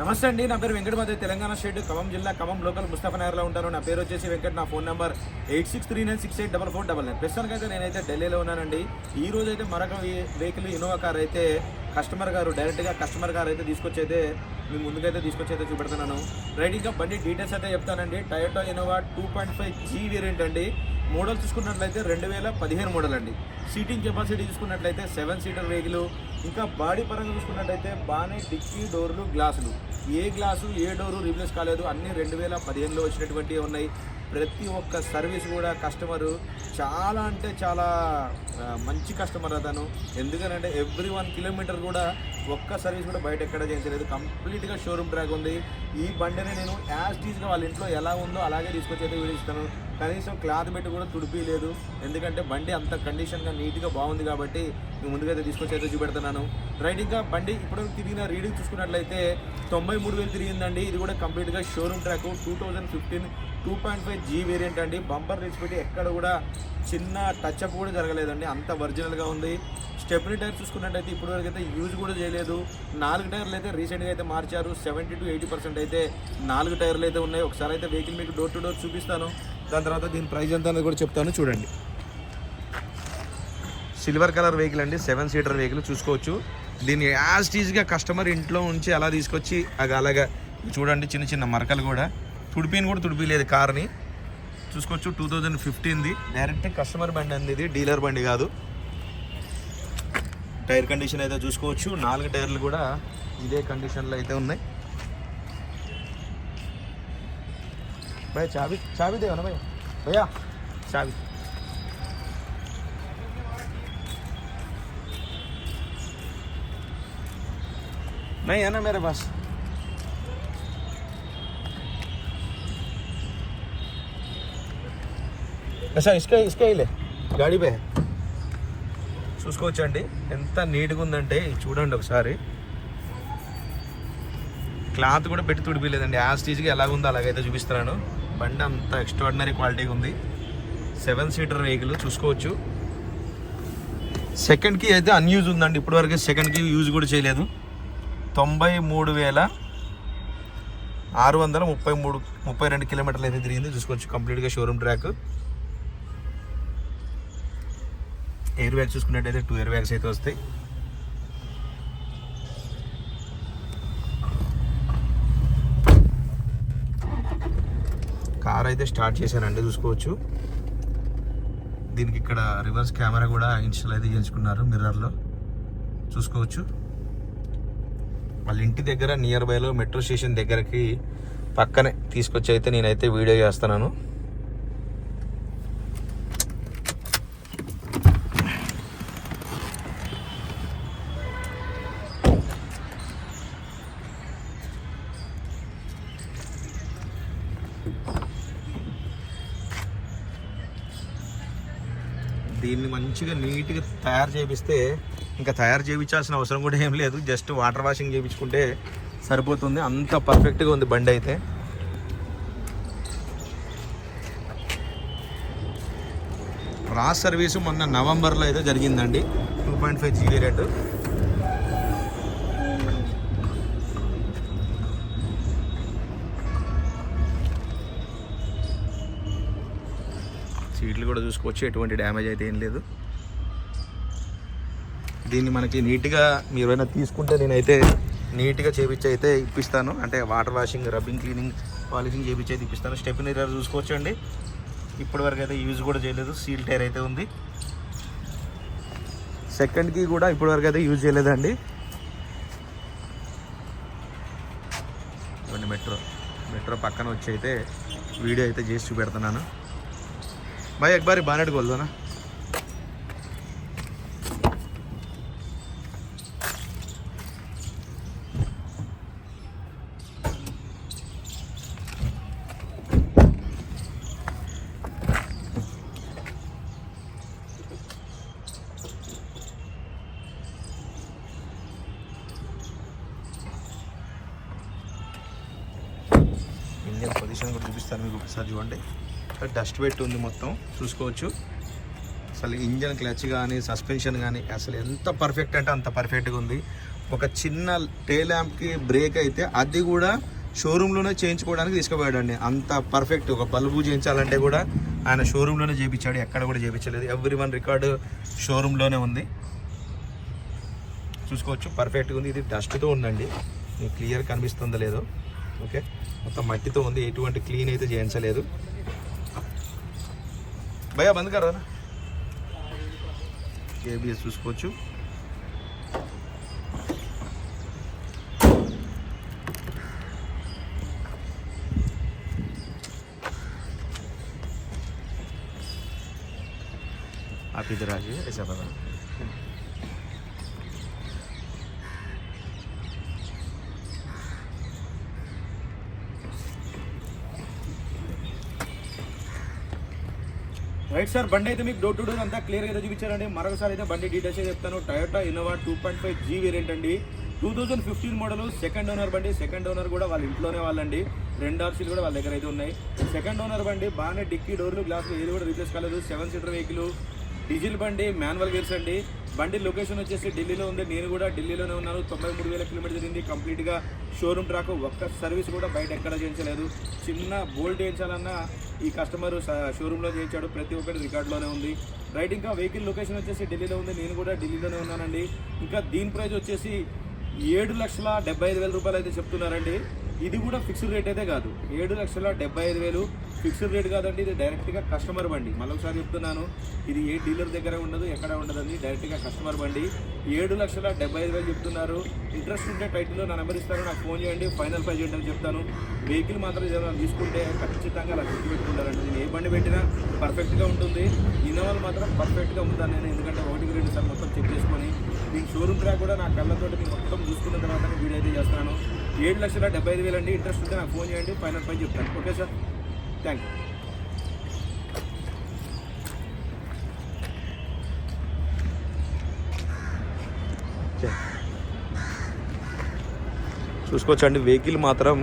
నమస్తే అండి నా పేరు వెంకటమాధవ్ తెలంగాణ స్టేట్ ఖమ్మం జిల్లా ఖమ్మం లోకల్ ముస్తఫా నగర్లో ఉంటాను. నా పేరు వచ్చేసి వెంకట్ నా phone number eight six three nine six eight double four double nine ప్రస్తుతానికి అయితే నేనైతే ఢిల్లీలో ఉన్నానండి. ఈ రోజు అయితే మరొక వెహికల్ ఇన్నోవా కార్ అయితే కస్టమర్ గారు డైరెక్ట్గా కస్టమర్ గారు అయితే తీసుకొచ్చి అయితే మీ ముందుకైతే తీసుకొచ్చి అయితే చూపెడుతున్నాను. రైట్ ఇంకా బండి డీటెయిల్స్ అయితే చెప్తానండి. Toyota Innova two point five G variant అండి. మోడల్ చూసుకున్నట్లయితే రెండు వేల పదిహేను మోడల్ అండి. సీటింగ్ కెపాసిటీ చూసుకున్నట్లయితే సెవెన్ సీటర్ వెహికల్ ఇంకా బాడీ పరంగా చూసుకున్నట్లయితే బాగానే డిక్కీ డోర్లు గ్లాసులు ఏ గ్లాసు ఏ డోరు రీప్లేస్ కాలేదు. అన్ని రెండు వేల పదిహేనులో వచ్చినటువంటివి ఉన్నాయి. ప్రతి ఒక్క సర్వీస్ కూడా కస్టమరు చాలా అంటే చాలా మంచి కస్టమర్ అతను. ఎందుకనంటే ఎవ్రీ వన్ కిలోమీటర్ కూడా ఒక్క సర్వీస్ కూడా బయట ఎక్కడ చేయించలేదు. కంప్లీట్గా షోరూమ్ ట్రాక్ ఉంది. ఈ బండిని నేను యాజ్ టీజ్గా వాళ్ళ ఇంట్లో ఎలా ఉందో అలాగే తీసుకొచ్చి అయితే వీడిస్తాను కనీసం క్లాత్ పెట్టి కూడా తుడిపి లేదు ఎందుకంటే బండి అంత కండిషన్గా నీట్గా బాగుంది కాబట్టి నేను ముందుగా తీసుకొచ్చి అయితే చూపెడుతున్నాను. రైట్ ఇంకా బండి ఇప్పుడు తిరిగిన రీడింగ్ చూసుకున్నట్లయితే తొంభై మూడు వేలు తిరిగిందండి. ఇది కూడా కంప్లీట్గా showroom track two thousand fifteen two point five G variant అండి. బంపర్ రీచ్ పెట్టి ఎక్కడ కూడా చిన్న టచ్ అప్ కూడా జరగలేదండి. అంత ఒరిజినల్గా ఉంది. స్టెప్ని టైర్ చూసుకున్నట్టయితే ఇప్పుడు వరకు అయితే యూజ్ కూడా చేయలేదు. నాలుగు టైర్లు అయితే రీసెంట్గా అయితే మార్చారు. సెవెంటీ టు ఎయిటీ పర్సెంట్ అయితే నాలుగు టైర్లు అయితే ఉన్నాయి. ఒకసారి అయితే వెహికల్ మీకు డోర్ టు డోర్ చూపిస్తాను. దాని తర్వాత దీని ప్రైస్ ఎంత అనేది కూడా చెప్తాను చూడండి. సిల్వర్ కలర్ వెహికల్ అండి సెవెన్ సీటర్ వెహికల్ చూసుకోవచ్చు. దీన్ని యాజ్ టీజ్గా కస్టమర్ ఇంట్లో ఉంచి అలా తీసుకొచ్చి అది అలాగా చూడండి చిన్న చిన్న మరకలు కూడా. తుడిపిని కూడా తుడిపిలేదు కార్ని. చూసుకోవచ్చు టూ థౌజండ్ ఫిఫ్టీన్ది డైరెక్ట్ కస్టమర్ బండి అంది ఇది డీలర్ బండి కాదు. టైర్ కండిషన్ అయితే చూసుకోవచ్చు. నాలుగు టైర్లు కూడా ఇదే కండిషన్లో అయితే ఉన్నాయి. భయ చాబీ చాబీ దేవనా భయ భయ్యా చాబీ नहीं है ना मेरे पास ऐसा इसका इसका ही ले గాడి పే చూసుకోవచ్చండి ఎంత నీట్గా ఉందంటే ఇది చూడండి ఒకసారి క్లాత్ కూడా పెట్టి తుడిపిలేదండి యాజ్ టీజ్గా ఎలాగుందో అలాగైతే చూపిస్తున్నాను బండి అంత ఎక్స్ట్రాడినరీ క్వాలిటీగా ఉంది. సెవెన్ సీటర్ వెహికల్ చూసుకోవచ్చు. సెకండ్కి అయితే అన్యూజ్ ఉందండి. ఇప్పటివరకు సెకండ్కి యూజ్ కూడా చేయలేదు. తొంభై మూడు వేల ఆరు వందల ముప్పై మూడు ముప్పై రెండు కిలోమీటర్లు అయితే తిరిగింది. చూసుకోవచ్చు కంప్లీట్గా షోరూమ్ ట్రాక్ ఎయిర్ బ్యాగ్స్ చూసుకున్నట్టయితే టూ ఎయిర్ బ్యాగ్స్ అయితే వస్తాయి. అయితే స్టార్ట్ చేశారండి చూసుకోవచ్చు. దీనికి ఇక్కడ రివర్స్ కెమెరా కూడా ఇన్స్టాల్ అయితే చేయించుకున్నారు మిర్రర్లో. చూసుకోవచ్చు. వాళ్ళ ఇంటి దగ్గర నియర్ బైలో మెట్రో స్టేషన్ దగ్గరకి పక్కనే తీసుకొచ్చి అయితే నేనైతే వీడియో చేస్తున్నాను. దీన్ని మంచిగా నీట్గా తయారు చేపిస్తే ఇంకా తయారు చేయించాల్సిన అవసరం కూడా ఏం లేదు. జస్ట్ వాటర్ వాషింగ్ చేయించుకుంటే సరిపోతుంది. అంత పర్ఫెక్ట్గా ఉంది బండి అయితే. రాస్ సర్వీసు మొన్న నవంబర్లో అయితే జరిగిందండి. Two point five GB rate. సీట్లు కూడా చూసుకోవచ్చు ఎటువంటి డ్యామేజ్ అయితే ఏం లేదు. దీన్ని మనకి నీట్గా మీరు ఏమైనా తీసుకుంటే నేనైతే నీట్గా చేపించి అయితే ఇప్పిస్తాను. అంటే water washing rubbing cleaning polishing చేపించి అయితే ఇప్పిస్తాను. స్టెప్ చూసుకోవచ్చు అండి. ఇప్పటి వరకు అయితే యూజ్ కూడా చేయలేదు. సీల్ టైర్ అయితే ఉంది. సెకండ్కి కూడా ఇప్పటి వరకు అయితే యూజ్ చేయలేదండి. ఇవన్నీ మెట్రో. మెట్రో పక్కన వచ్చి అయితే వీడియో అయితే చేసి చూపెడుతున్నాను. भाई एक बार बानेट खोल दो ना ఇంజన్ పొజిషన్ కూడా చూపిస్తాను మీకు ఒకసారి చూడండి డస్ట్ పెట్టి ఉంది మొత్తం చూసుకోవచ్చు. అసలు ఇంజన్ క్లచ్ కానీ సస్పెన్షన్ కానీ అసలు ఎంత పర్ఫెక్ట్ అంటే అంత పర్ఫెక్ట్గా ఉంది. ఒక చిన్న టే ల్యాంప్కి బ్రేక్ అయితే అది కూడా షోరూంలోనే చేయించుకోవడానికి తీసుకుపోయాడండి. అంత పర్ఫెక్ట్ ఒక బల్బు చేయించాలంటే కూడా ఆయన షోరూంలోనే చేయించాడు ఎక్కడ కూడా చేయించలేదు. ఎవ్రీ వన్ రికార్డు షోరూంలోనే ఉంది. చూసుకోవచ్చు పర్ఫెక్ట్గా ఉంది. ఇది డస్ట్తో ఉందండి. క్లియర్ కనిపిస్తుందో లేదో. ఓకే. మొత్తం మట్టితో ఉంది. ఎటువంటి క్లీన్ అయితే చేయించలేదు. భయ్యా బంద్ కరా ఏబిఎస్ చూసుకోవచ్చు आप इधर आ जाइए ऐसा बता రైట్ సార్ బండి అయితే మీకు డోర్ టు డోర్ అంతా క్లియర్ అయితే చూపించారండి. మరొకసారి అయితే బండి డీటెయిల్స్ అయితే చెప్తాను. Toyota Innova two point five G variant అండి. Two thousand fifteen model second owner బండి. సెకండ్ ఓనర్ కూడా వాళ్ళ ఇంట్లోనే వాళ్ళండి. రెండు ఆర్సీలు కూడా వాళ్ళ దగ్గర అయితే ఉన్నాయి. సెకండ్ ఓనర్ బండి బాగానే డిక్కీ డోర్లు గ్లాసులు ఏది కూడా రీప్లేస్ కాలేదు. సెవెన్ సీటర్ వెహికల్ డీజిల్ బండి మాన్యువల్ గేర్స్ అండి. బండి లొకేషన్ వచ్చేసి ఢిల్లీలో ఉంది. నేను కూడా ఢిల్లీలోనే ఉన్నాను. తొంభై మూడు వేల కిలోమీటర్ జరిగింది. కంప్లీట్గా షోరూమ్ ట్రాక్ ఒక్క సర్వీస్ కూడా బయట ఎక్కడ చేయించలేదు. చిన్న బోల్ట్ చేయించాలన్నా ఈ కస్టమర్ షోరూంలో చేయించాడు. ప్రతి ఒక్కటి రికార్డులోనే ఉంది. రైట్ ఇంకా వెహికల్ లొకేషన్ వచ్చేసి ఢిల్లీలో ఉంది. నేను కూడా ఢిల్లీలోనే ఉన్నానండి. ఇంకా దీని ప్రైస్ వచ్చేసి ఏడు లక్షల డెబ్బై ఐదు వేల రూపాయలు అయితే చెప్తున్నారండి. ఇది కూడా ఫిక్స్డ్ రేట్ అయితే కాదు. ఏడు లక్షల డెబ్బై ఐదు వేలు. ఫిక్స్డ్ రేట్ కాదండి ఇది డైరెక్ట్గా కస్టమర్ బండి. మళ్ళొకసారి చెప్తున్నాను ఇది ఏ డీలర్ దగ్గర ఉండదు ఎక్కడ ఉండదండి డైరెక్ట్గా కస్టమర్ బండి. ఏడు లక్షల డెబ్బై ఐదు వేలు చెప్తున్నారు. ఇంట్రెస్ట్ ఉంటే టైటిల్లో నా నెంబర్ ఇస్తారు నాకు ఫోన్ చేయండి ఫైనల్ ప్రైజ్ ఏంటని చెప్తాను. వెహికల్ మాత్రం ఏదైనా తీసుకుంటే ఖచ్చితంగా అలా గుర్తు పెట్టుకుంటారండి నేను ఏ బండి పెట్టినా పర్ఫెక్ట్గా ఉంటుంది. ఇన్నోవాలు మాత్రం పర్ఫెక్ట్గా ఉందని నేను ఎందుకంటే ఒకటికి రెండు సార్లు మొత్తం చెక్ చేసుకొని. మీకు షోరూమ్ ట్రాక్ కూడా నా కళ్ళతోటి మీకు మొత్తం చూసుకున్న తర్వాత వీడియో అయితే చేస్తాను ఏడు లక్షల డెబ్బై ఐదు వేలు అండి ఇంట్రెస్ట్ ఉంటే నాకు ఫోన్ చేయండి ఫైనల్ ప్రైజ్ చెప్తాను. ఓకే సార్ థ్యాంక్ యూ చూసుకోవచ్చండి వెహికల్ మాత్రం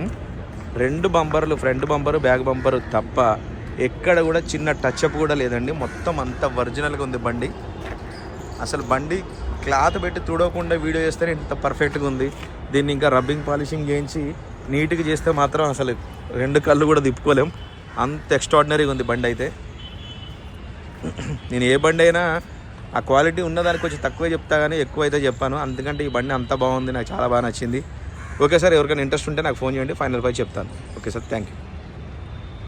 రెండు బంపర్లు ఫ్రంట్ బంపర్ బ్యాక్ బంపర్ తప్ప ఎక్కడ కూడా చిన్న టచ్అప్ కూడా లేదండి. మొత్తం అంత ఒరిజినల్గా ఉంది బండి. అసలు బండి క్లాత్ పెట్టి తుడవకుండా వీడియో చేస్తే ఇంత పర్ఫెక్ట్గా ఉంది. దీన్ని ఇంకా రబ్బింగ్ పాలిషింగ్ చేయించి నీట్గా చేస్తే మాత్రం అసలు రెండు కళ్ళు కూడా తిప్పుకోలేం. అంత ఎక్స్ట్రాడినరీగా ఉంది బండి అయితే. నేను ఏ బండి అయినా ఆ క్వాలిటీ ఉన్నదానికి కొంచెం తక్కువే చెప్తా కానీ ఎక్కువ అయితే చెప్పాను. అందుకంటే ఈ బండి అంత బాగుంది నాకు చాలా బాగా నచ్చింది. ఓకే సార్ ఎవరికైనా ఇంట్రెస్ట్ ఉంటే నాకు ఫోన్ చేయండి ఫైనల్ పై చెప్తాను. Okay sir thank you